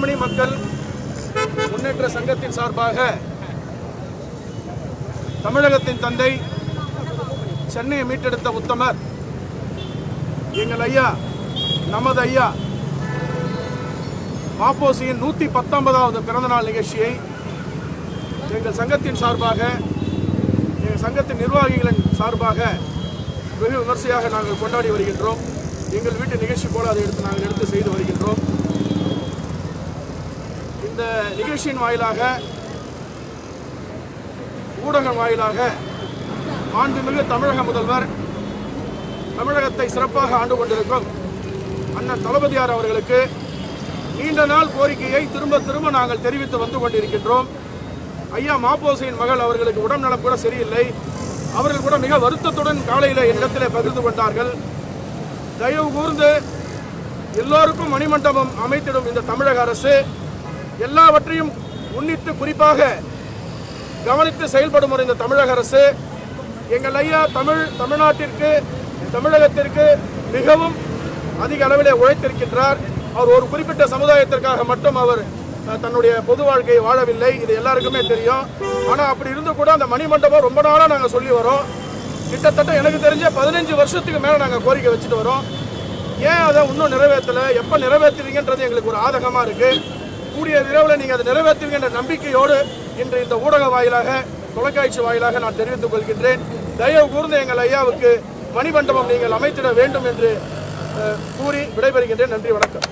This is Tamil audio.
பிராமணி மக்கள் முன்னேற்ற சங்கத்தின் சார்பாக தமிழகத்தின் தந்தை சென்னையை மீட்டெடுத்த உத்தமர் எங்கள் ஐயா நமது ஐயா மாப்போசியின் நூற்றி பத்தொன்பதாவது பிறந்தநாள் நிகழ்ச்சியை எங்கள் சங்கத்தின் சார்பாக எங்கள் சங்கத்தின் நிர்வாகிகளின் சார்பாக வெகு விமர்சையாக நாங்கள் கொண்டாடி வருகின்றோம். எங்கள் வீட்டு நிகழ்ச்சி போல அதை எடுத்து நாங்கள் எடுத்து செய்து வருகின்றோம். இந்த நிகழ்ச்சியின் வாயிலாக ஊடகம் வாயிலாக ஆண்டுமிகு தமிழக முதல்வர் தமிழகத்தை சிறப்பாக ஆண்டு கொண்டிருக்கும் அண்ணன் தளபதியார் அவர்களுக்கு நீண்ட நாள் கோரிக்கையை திரும்ப திரும்ப நாங்கள் தெரிவித்து வந்து கொண்டிருக்கின்றோம். ஐயா மாப்போசையின் மகள் அவர்களுக்கு உடல் நலம் கூட சரியில்லை. அவர்கள் கூட மிக வருத்தத்துடன் காலையில் என்னிடத்திலே பகிர்ந்து கொண்டார்கள். தயவு கூர்ந்து எல்லோருக்கும் மணிமண்டபம் அமைத்திடும் இந்த தமிழக அரசு. எல்லாவற்றையும் உன்னிட்டு குறிப்பாக கவனித்து செயல்படும் இந்த தமிழக அரசு எங்கள் ஐயா தமிழ் தமிழ்நாட்டிற்கு தமிழகத்திற்கு மிகவும் அதிக அளவிலே உழைத்திருக்கின்றார். அவர் ஒரு குறிப்பிட்ட சமுதாயத்திற்காக மட்டும் அவர் தன்னுடைய பொது வாழ்க்கையை வாழவில்லை. இது எல்லாருக்குமே தெரியும். ஆனால் அப்படி இருந்து கூட அந்த மணிமண்டபம் ரொம்ப நாளாக நாங்கள் சொல்லி வரோம். கிட்டத்தட்ட எனக்கு தெரிஞ்ச பதினஞ்சு வருஷத்துக்கு மேலே நாங்கள் கோரிக்கை வச்சுட்டு வரோம். ஏன் அதை இன்னும் நிறைவேற்றலை? எப்போ நிறைவேற்றுறீங்கன்றது எங்களுக்கு ஒரு ஆதகமாக இருக்குது கூடிய விரைவில் நீங்கள் அதை நிறைவேற்றுவீங்கன்ற நம்பிக்கையோடு இன்று இந்த ஊடக வாயிலாக தொலைக்காட்சி வாயிலாக நான் தெரிவித்துக் கொள்கின்றேன். தயவு கூர்ந்து எங்கள் ஐயாவுக்கு மணிமண்டபம் நீங்கள் அமைத்திட வேண்டும் என்று கூறி விடைபெறுகின்றேன். நன்றி வணக்கம்.